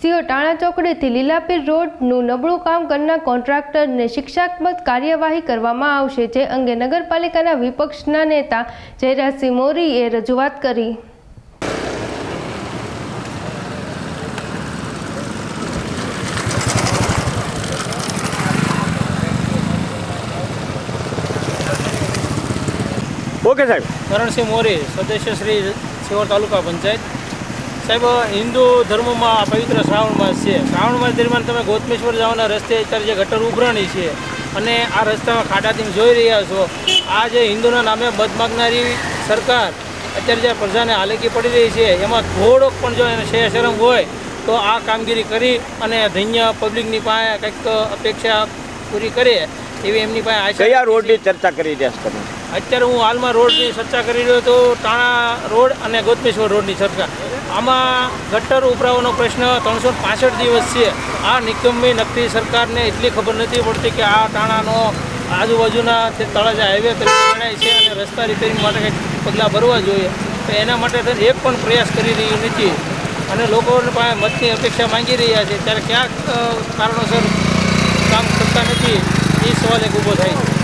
CO ટાણા ચોકડીથી લીલાપીર રોડનું નબળું કામ કરનાર કોન્ટ્રાક્ટરને શિક્ષાત્મક કાર્યવાહી કરવામાં આવશે જે અંગે નગરપાલિકાના વિપક્ષના નેતા જયરાજસિંહ મોરીએ રજૂઆત કરી. ઓકે સાહેબ. કરણસિંહ મોરી સદસ્ય શ્રી સિહોર તાલુકા પંચાયત. સાહેબ હિન્દુ ધર્મમાં આ પવિત્ર શ્રાવણ માસ છે. શ્રાવણ માસ દરમિયાન તમે ગોતમેશ્વર જવાના રસ્તે અત્યારે જે ગટર ઉભરાણી છે અને આ રસ્તામાં ખાડાથી જોઈ રહ્યા છો. આ જે હિન્દુના નામે મત માગનારી સરકાર અત્યારે જે પ્રજાને હાલેકી પડી રહી છે એમાં થોડોક પણ જો એને શેર શરમ હોય તો આ કામગીરી કરી અને ધન્ય પબ્લિકની પાસે કંઈક અપેક્ષા પૂરી કરે એવી એમની પાસે આશા કયા રોડની ચર્ચા કરી રહ્યા છો તમે? અત્યારે હું હાલમાં રોડની ચર્ચા કરી રહ્યો તો ટાણા રોડ અને ગોતમેશ્વર રોડની ચર્ચા. આમાં ગટર ઉભરાવાનો પ્રશ્ન ત્રણસો પાસઠ દિવસ છે. આ નિકમની નક્કી સરકારને એટલી ખબર નથી પડતી કે આ ટાણાનો આજુબાજુના જે તળાજા હાઈવે તરીકે ગણાય છે અને રસ્તા રિપેરિંગ માટે કંઈક પગલાં ભરવા જોઈએ. તો એના માટે એક પણ પ્રયાસ કરી રહ્યું નથી. અને લોકોને પાસે મતની અપેક્ષા માંગી રહ્યા છે. ત્યારે ક્યાંક કારણોસર કામ કરતા નથી. એ સવાલ એક ઊભો થાય. છે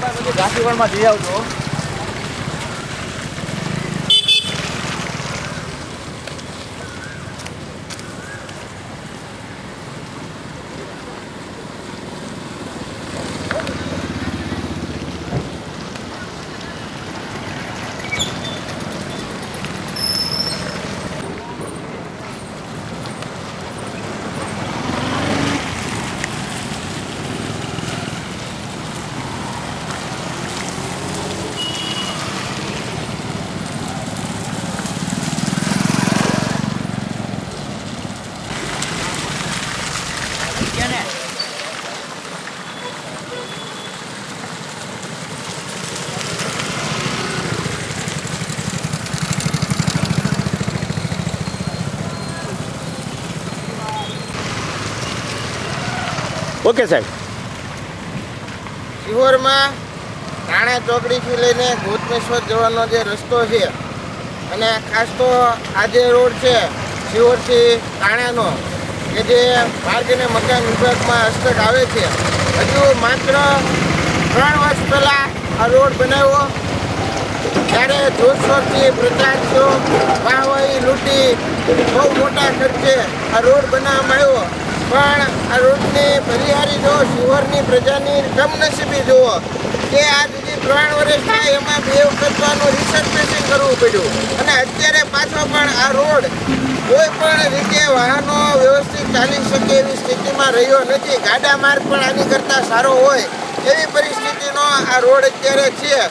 ઘાટીવળમાં જઈ આવજો. ઓકે સાહેબ. શિહોરમાં રાણા ચોકડીથી લઈને ગોતમેશ્વર જવાનો જે રસ્તો છે, અને ખાસ તો આ જે રોડ છે, શિહોરથી રાણાનો, કે જે માર્ગ અને મકાન વિભાગમાં હસ્તક આવે છે, હજુ માત્ર ત્રણ વર્ષ પહેલાં આ રોડ બનાવ્યો. ત્યારે જોરશોરથી પ્રચાર થયો, વાહવાહી લૂંટી, બહુ મોટા ખર્ચે આ રોડ બનાવવામાં આવ્યો. પણ આ રોડની ભલિહારી જો શિહોરની પ્રજાની કમનસીબી જુઓ કે આ સુધી ત્રણ વર્ષ થાય એમાં બે વખત તો આનું રિસર્ફેસિંગ કરવું પડ્યું. અને અત્યારે પાછો પણ આ રોડ કોઈ પણ રીતે વાહનો વ્યવસ્થિત ચાલી શકે એવી સ્થિતિમાં રહ્યો નથી. ગાડા માર્ગ પણ આની કરતાં સારો હોય એવી પરિસ્થિતિનો આ રોડ અત્યારે છે.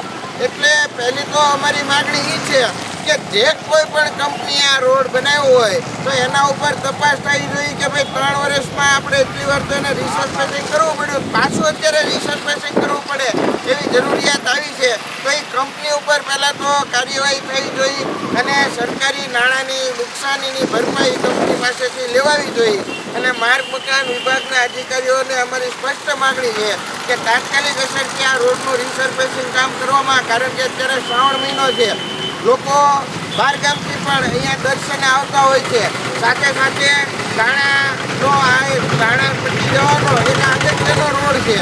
એટલે પહેલી તો અમારી માગણી એ છે કે જે કોઈ પણ કંપનીએ આ રોડ બનાવ્યો હોય, તો એના ઉપર તપાસ થઈ જોઈએ કે ભાઈ ત્રણ વર્ષમાં આપણે એટલી વાર તો એને રિસર્ફેસિંગ કરવું પડ્યું. પાછું અત્યારે રિસર્ચ પેસિંગ કરવું પડે એવી જરૂરિયાત આવી છે. તો એ કંપની ઉપર પહેલાં તો કાર્યવાહી થવી જોઈએ અને સરકારી નાણાંની નુકસાનીની ભરપાઈ કંપની પાસેથી લેવાવી જોઈએ. અને માર્ગ મકાન વિભાગના અધિકારીઓને અમારી સ્પષ્ટ માગણી છે કે તાત્કાલિક અસરથી આ રોડનું રિસર્ફેસિંગ કામ કરવામાં, કારણ કે અત્યારે શ્રાવણ મહિનો છે. લોકો બહાર ગામથી પણ અહીંયા દર્શને આવતા હોય છે. સાથે સાથે ધાણાનો આ ધાણા પટ્ટી જવાનો એના અગત્યનો રોડ છે.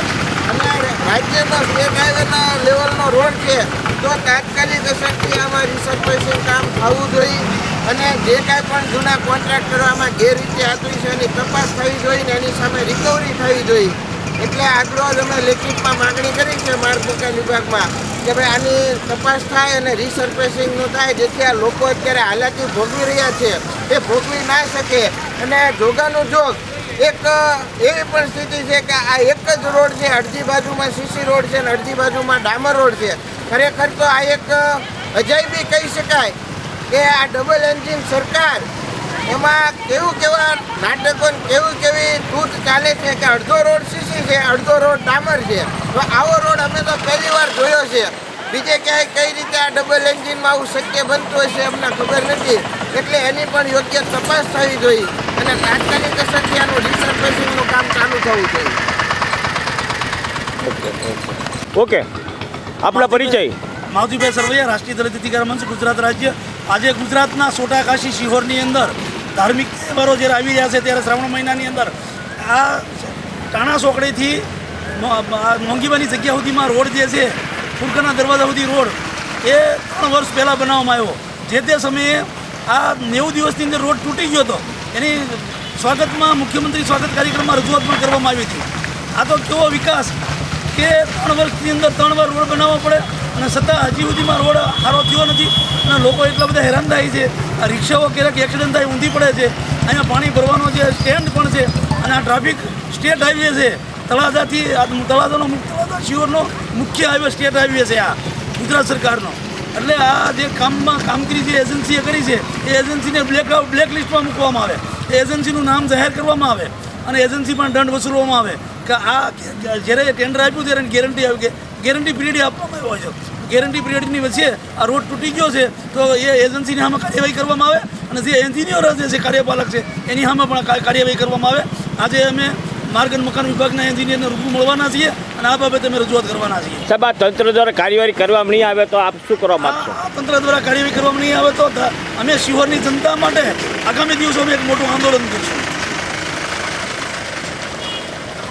અને રાજ્યનો સ્ટેટ હાઈવેના લેવલનો રોડ છે. તો તાત્કાલિક અસરથી આમાં રિસર્વેશન કામ થવું જોઈએ અને જે કાંઈ પણ જૂના કોન્ટ્રાક્ટરો આમાં ગેરરીતિ આચરી છે એની તપાસ થવી જોઈએ ને એની સામે રિકવરી થવી જોઈએ. એટલે આજરોજ અમે લેખિતમાં માગણી કરી છે માર્ગ મકાન વિભાગમાં કે ભાઈ આની તપાસ થાય અને રિસર્ફેસિંગનું થાય, જેથી આ લોકો અત્યારે હાલાકી ભોગવી રહ્યા છે. એ ભોગવી ના શકે. અને જોગાનું જોગ, એક એવી પણ સ્થિતિ છે કે આ એક જ રોડ છે, અડધી બાજુમાં સીસી રોડ છે અને અડધી બાજુમાં ડામર રોડ છે. ખરેખર તો આ એક અજાયબી કહી શકાય કે આ ડબલ એન્જિન સરકાર એમાં કેવું કેવા નાટકો કેવી કેવી તૂટ ચાલે છે કે અડધો રોડ સીસી છે અડધો રોડ ડામર છે. તો આવો રોડ અમે તો પહેલી વાર જોયો છે. બીજે ક્યાંય કઈ રીતે આ ડબલ એન્જિનમાં આવું શક્ય બનતું હશે અમને ખબર નથી. એટલે એની પણ યોગ્ય તપાસ થવી જોઈએ અને તાત્કાલિક અસરથી આનું રિસર્ફેસિંગનું કામ ચાલુ થવું જોઈએ. ઓકે. આપણા પરિચય. માવજીભાઈ સરવૈયા રાષ્ટ્રીય દલિત અધિકાર મંચ ગુજરાત રાજ્ય. આજે ગુજરાતના સોટાકાશી શિહોરની અંદર ધાર્મિક તહેવારો જ્યારે આવી રહ્યા છે ત્યારે શ્રાવણ મહિનાની અંદર આ ટાણા ચોકડીથી મોંઘીવાની જગ્યા સુધીમાં રોડ જે છે ફુલકરના દરવાજા સુધી રોડ, એ ત્રણ વર્ષ પહેલાં બનાવવામાં આવ્યો. જે તે સમયે આ નેવું દિવસની અંદર રોડ તૂટી ગયો હતો. એની સ્વાગતમાં મુખ્યમંત્રી સ્વાગત કાર્યક્રમમાં રજૂઆત પણ કરવામાં આવી હતી. આ તો કેવો વિકાસ કે ત્રણ વર્ષની અંદર ત્રણ વાર રોડ બનાવવા પડે અને છતાં હજી સુધીમાં રોડ સારો થયો નથી અને લોકો એટલા બધા હેરાન થાય છે. આ રિક્ષાઓ ક્યારેક એક્સિડન્ટ થાય, ઊંધી પડે છે. અહીંયા પાણી ભરવાનો જે સ્ટેન્ડ પણ છે અને આ ટ્રાફિક સ્ટેટ હાઈવે છે. તળાજાથી તળાજાનો તળાજા શિહોરનો મુખ્ય હાઈવે સ્ટેટ હાઈવે છે આ, ગુજરાત સરકારનો. એટલે આ જે કામમાં કામગીરી જે એજન્સીએ કરી છે, એ એજન્સીને બ્લેક બ્લેક લિસ્ટમાં મૂકવામાં આવે. એ એજન્સીનું નામ જાહેર કરવામાં આવે અને એજન્સી પણ દંડ વસૂલવામાં આવે. આ જ્યારે ટેન્ડર આપ્યું ત્યારે ગેરંટી આવી કે ગેરંટી પીરિયડ આપવામાં આવ્યો છે. ગેરંટી પીરિયડની વચ્ચે આ રોડ તૂટી ગયો છે તો એ એજન્સીની સામે કાર્યવાહી કરવામાં આવે અને જે એન્જિનિયર જે કાર્યપાલક છે એની સામે પણ કાર્યવાહી કરવામાં આવે. આજે અમે માર્ગ અને મકાન વિભાગના એન્જિનિયરને રૂબરૂ મળવાના છીએ અને આ બાબતે અમે રજૂઆત કરવાના છીએ. સાહેબ આ તંત્ર દ્વારા કાર્યવાહી કરવામાં નહીં આવે તો આપ શું કરવા માંગશો? તંત્ર દ્વારા કાર્યવાહી કરવામાં નહીં આવે તો અમે શિહોરની જનતા માટે આગામી દિવસોમાં એક મોટું આંદોલન કરીશું.